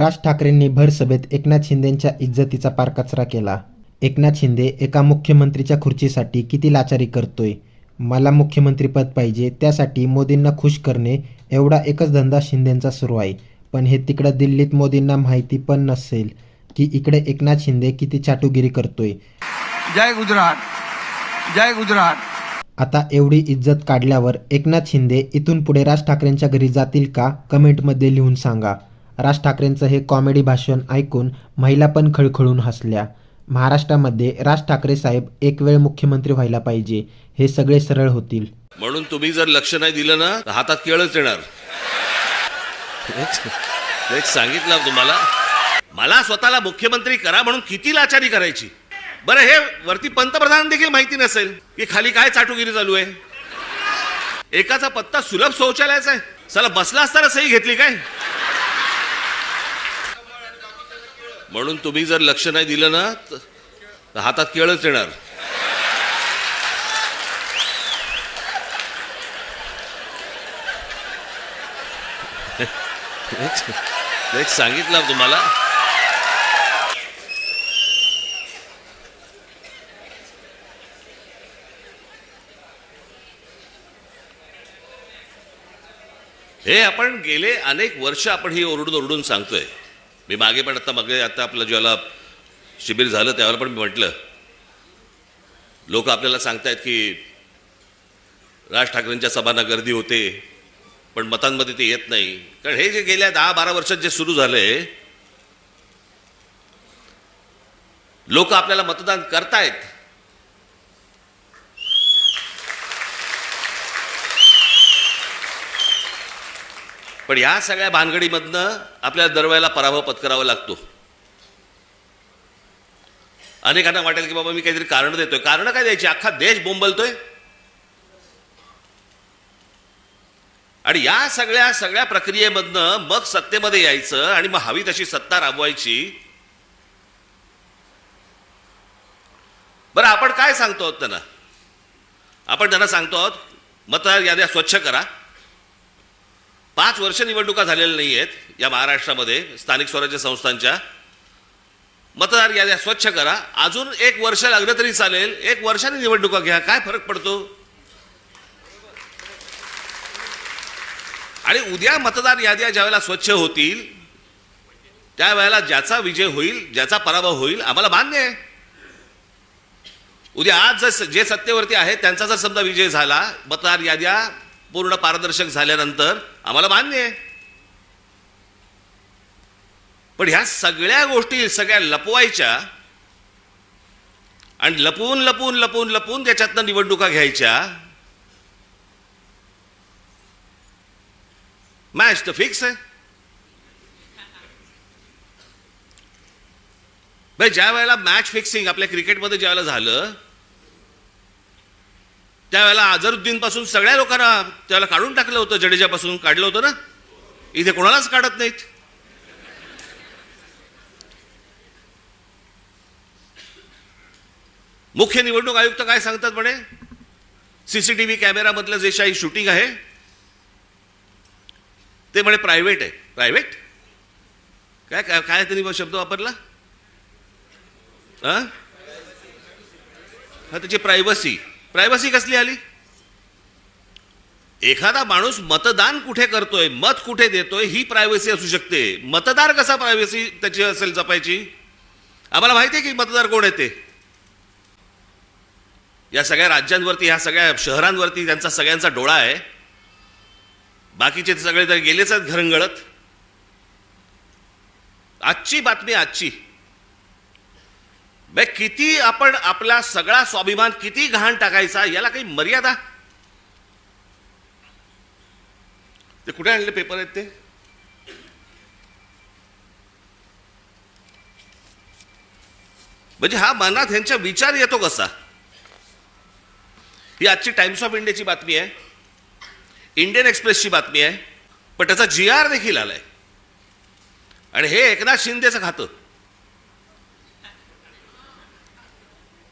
राज ठाकरेंनी भर सभेत एकनाथ शिंदेंच्या इज्जतीचा पार कचरा केला. एकनाथ शिंदे एका मुख्यमंत्रीच्या खुर्चीसाठी किती लाचारी करतोय? मला मुख्यमंत्रीपद पाहिजे त्यासाठी मोदींना खुश करणे एवढा एकच धंदा शिंदेंचा सुरू आहे. पण हे तिकडं दिल्लीत मोदींना माहिती पण नसेल की इकडे एकनाथ शिंदे किती चाटुगिरी करतोय. जय गुजरात. जय गुजरात. आता एवढी इज्जत काढल्यावर एकनाथ शिंदे इथून पुढे राज ठाकरेंच्या घरी जातील का? कमेंटमध्ये लिहून सांगा. राज ठाकरेंचं हे कॉमेडी भाषण ऐकून महिला पण खळखळून हसल्या. महाराष्ट्रामध्ये राज ठाकरे साहेब एक वेळ मुख्यमंत्री व्हायला पाहिजे हे सगळे सरळ होतील. म्हणून तुम्ही जर लक्ष नाही दिलं ना तर हातात केळच येणार. सांगितलं तुम्हाला? मला स्वतःला मुख्यमंत्री करा म्हणून किती लाचारी करायची? बरं हे वरती पंतप्रधान देखील माहिती नसेल की खाली काय चाटुगिरी चालू आहे. एकाचा पत्ता सुलभ शौचालयाचा आहे. चला बसला असताना सही घेतली काय? म्हणून तुम्ही जर लक्ष नाही दिलं ना तर हातात केळच येणार. सांगितलं तुम्हाला. हे आपण गेले अनेक वर्ष आपण ही ओरडून ओरडून सांगतोय. मी मागे पण आता मागे आता आपलं ज्याला शिबिर झालं त्यावेळेला पण मी म्हटलं. लोक आपल्याला सांगतायत की राज ठाकरेंच्या सभांना गर्दी होते पण मतांमध्ये ते येत नाही. कारण हे जे गेल्या दहा बारा वर्षात जे सुरू झालंय लोक आपल्याला मतदान करतायत. पण या सगळ्या भानगडीमधनं आपल्याला दरवेळेला पराभव पत्करावा लागतो. अनेकांना वाटेल की बाबा मी काहीतरी कारण देतोय. कारण काय द्यायची? अख्खा देश बोंबलतोय. आणि या सगळ्या सगळ्या प्रक्रियेमधनं मग सत्तेमध्ये यायचं आणि मग हवी तशी सत्ता राबवायची. बरं आपण काय सांगतो आहोत त्यांना? आपण त्यांना सांगतो आहोत मतदार याद्या स्वच्छ करा. पाच वर्ष निवडणुका झालेल्या नाही आहेत या महाराष्ट्रामध्ये स्थानिक स्वराज्य संस्थांच्या. मतदार याद्या स्वच्छ करा. अजून एक वर्ष लागलं तरी चालेल. एक वर्षाने निवडणुका घ्या. काय फरक पडतो? आणि उद्या मतदार याद्या ज्यावेळेला स्वच्छ होतील त्यावेळेला ज्याचा विजय होईल ज्याचा पराभव होईल आम्हाला मान्य आहे. उद्या आज जर जे सत्तेवरती आहे त्यांचा जर समजा विजय झाला मतदार याद्या पूर्ण पारदर्शक झाल्यानंतर आम्हाला मान्य आहे. पण ह्या सगळ्या गोष्टी सगळ्या लपवायच्या आणि लपवून लपवून लपवून लपवून त्याच्यातनं निवडणुका घ्यायच्या. मॅच तर फिक्स आहे. ज्या वेळेला मॅच फिक्सिंग आपल्या क्रिकेटमध्ये ज्या वेळेला झालं त्यावेळेला अझरुद्दीनपासून सगळ्या लोकांना त्याला काढून टाकलं होतं जडेजापासून काढलं होतं ना? इथे कोणालाच काढत नाहीत. मुख्य निवडणूक आयुक्त काय सांगतात म्हणे? सीसीटीव्ही कॅमेरामधलं जे काही शूटिंग आहे ते म्हणे प्रायव्हेट आहे. प्रायव्हेट? काय काय काय त्यांनी शब्द वापरला? हा त्याची प्रायव्हसी. प्रायव्हसी कसली आली? एखादा माणूस मतदान कुठे करतोय मत कुठे देतोय ही प्रायव्हसी असू शकते. मतदार कसा प्रायव्हसी त्याची असेल जपायची? आम्हाला माहिती आहे की मतदार कोण येते या सगळ्या राज्यांवरती ह्या सगळ्या शहरांवरती त्यांचा सगळ्यांचा डोळा आहे. बाकीचे सगळे तर गेलेच आहेत घरंगळत. आजची बातमी आजची. बे किती आपण आपला सगळा स्वाभिमान किती घाण टाकायचा याला काही मर्यादा? ते कुठे आणले पेपर आहेत ते? म्हणजे हा मनात ह्यांचा विचार येतो कसा? ही आजची टाइम्स ऑफ इंडियाची बातमी आहे. इंडियन एक्सप्रेसची बातमी आहे. पण त्याचा जी आर देखील आलाय. आणि हे एकनाथ शिंदेचं खातं.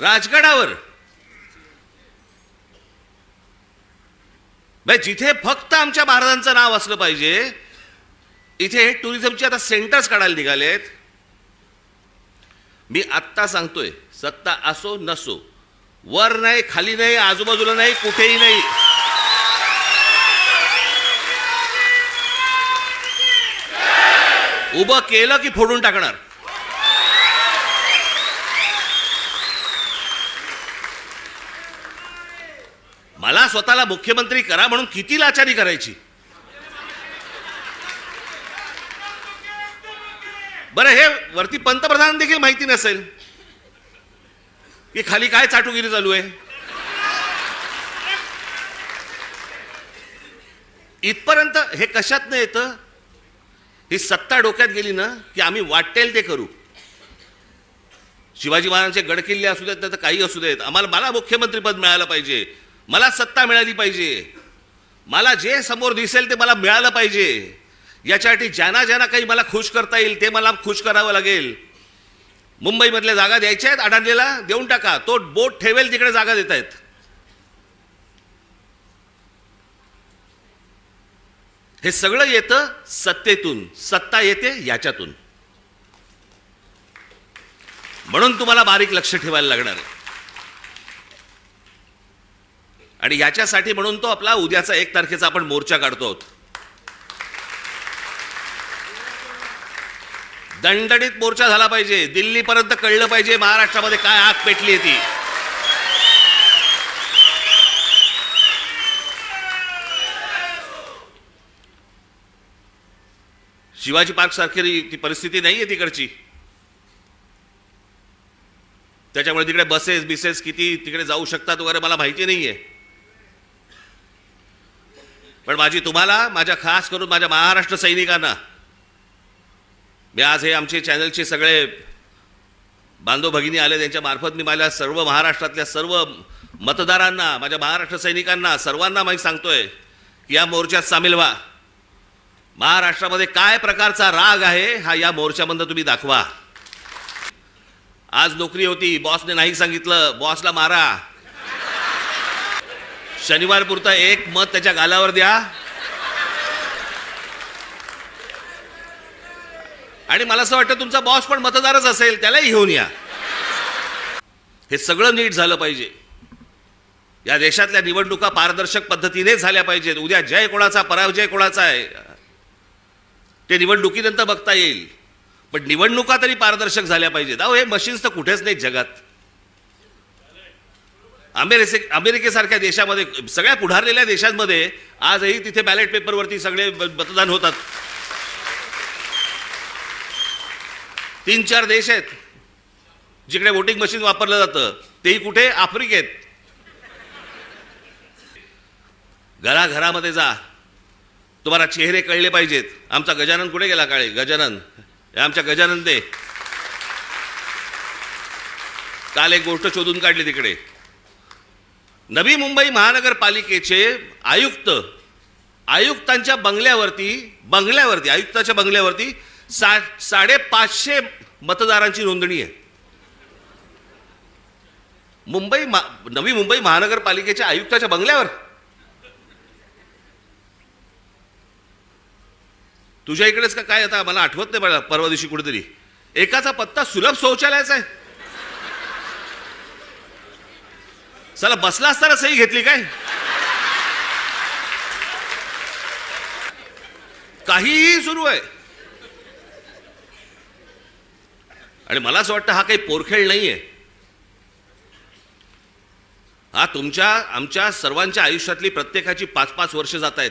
राजगडावर. जिथे फक्त आमच्या महाराजांचं नाव असलं पाहिजे इथे टुरिझमचे आता सेंटर्स काढायला निघालेत. मी आत्ता सांगतोय सत्ता असो नसो वर नाही खाली नाही आजूबाजूला नाही कुठेही नाही. उभं केलं की फोडून टाकणार. मला स्वतःला मुख्यमंत्री करा म्हणून किती लाचारी करायची? बरं हे वरती पंतप्रधान देखील माहिती नसेल की खाली काय चाटुगिरी चालू आहे. इथपर्यंत हे कशात नाही येतं? ही सत्ता डोक्यात गेली ना की आम्ही वाटेल ते करू. शिवाजी महाराजांचे गडकिल्ले असू देत नाही तर काही असू देत. आम्हाला मला मुख्यमंत्रीपद मिळालं पाहिजे. मला सत्ता मिळाली पाहिजे. मला जे समोर दिसेल ते मला मिळालं पाहिजे. याच्यासाठी ज्यांना ज्यांना काही मला खुश करता येईल ते मला खुश करावं लागेल. मुंबईमधल्या जागा द्यायच्या आहेत अडाणलेला देऊन टाका. तो बोट ठेवेल तिकडे जागा देत आहेत. हे सगळं येतं सत्तेतून. सत्ता येते याच्यातून. म्हणून तुम्हाला बारीक लक्ष ठेवायला लागणार आहे. आणि याच्यासाठी म्हणून तो आपला उद्याचा एक तारखेचा आपण मोर्चा काढतो. आहोत दणदणीत मोर्चा झाला पाहिजे. दिल्लीपर्यंत कळलं पाहिजे महाराष्ट्रामध्ये काय आग पेटली ती. शिवाजी पार्क सारखी ती परिस्थिती नाहीये तिकडची. त्याच्यामुळे तिकडे बसेस बिसेस किती तिकडे जाऊ शकतात वगैरे मला माहिती नाहीये. पण माझी तुम्हाला माझ्या खास करून माझ्या महाराष्ट्र सैनिकांना मी आज हे आमचे चॅनलचे सगळे बांधव भगिनी आले त्यांच्या मार्फत मी माझ्या सर्व महाराष्ट्रातल्या सर्व मतदारांना माझ्या महाराष्ट्र सैनिकांना सर्वांना मी सांगतोय की या मोर्चात सामील व्हा. महाराष्ट्रामध्ये काय प्रकारचा राग आहे हा या मोर्चामधनं तुम्ही दाखवा. आज नोकरी होती बॉसने नाही सांगितलं बॉसला मारा. शनिवार पुरता एक मत त्याच्या गालावर द्या. आणि मला असं वाटतं तुमचा बॉस पण मतदारच असेल त्यालाही घेऊन या. हे सगळं नीट झालं पाहिजे. या देशातल्या निवडणुका पारदर्शक पद्धतीने झाल्या पाहिजेत. उद्या जय कोणाचा पराजय कोणाचा आहे? ते निवडणुकीनंतर बघता येईल. पण निवडणुका तरी पारदर्शक झाल्या पाहिजेत. अहो हे मशीन्स तर कुठेच नाहीत जगात. अमेरिके अमेरिकेसारख्या देशामध्ये सगळ्या पुढारलेल्या देशांमध्ये आजही तिथे बॅलेट पेपरवरती सगळे मतदान होतात. तीन चार देश आहेत जिकडे वोटिंग मशीन वापरलं जातं तेही कुठे? आफ्रिकेत. घराघरामध्ये जा. तुम्हाला चेहरे कळले पाहिजेत. आमचा गजानन कुठे गेला काळे? गजानन. आमच्या गजानन दे. काल एक गोष्ट शोधून काढली तिकडे. नवी मुंबई महानगरपालिकेचे आयुक्त आयुक्तांच्या बंगल्यावरती बंगल्यावरती आयुक्ताच्या बंगल्यावरती सा साडेपाचशे मतदारांची नोंदणी आहे. मुंबई मा नवी मुंबई महानगरपालिकेच्या आयुक्ताच्या बंगल्यावर. तुझ्या इकडेच का काय आता मला आठवत नाही मला परवा दिवशी कुठेतरी. एकाचा पत्ता सुलभ शौचालयाचा आहे. चला बसला असताना सही घेतली काय? काहीही सुरू आहे. आणि मला असं वाटतं हा काही पोरखेळ नाही आहे हा तुमच्या आमच्या सर्वांच्या आयुष्यातली प्रत्येकाची पाच पाच वर्ष जात आहेत.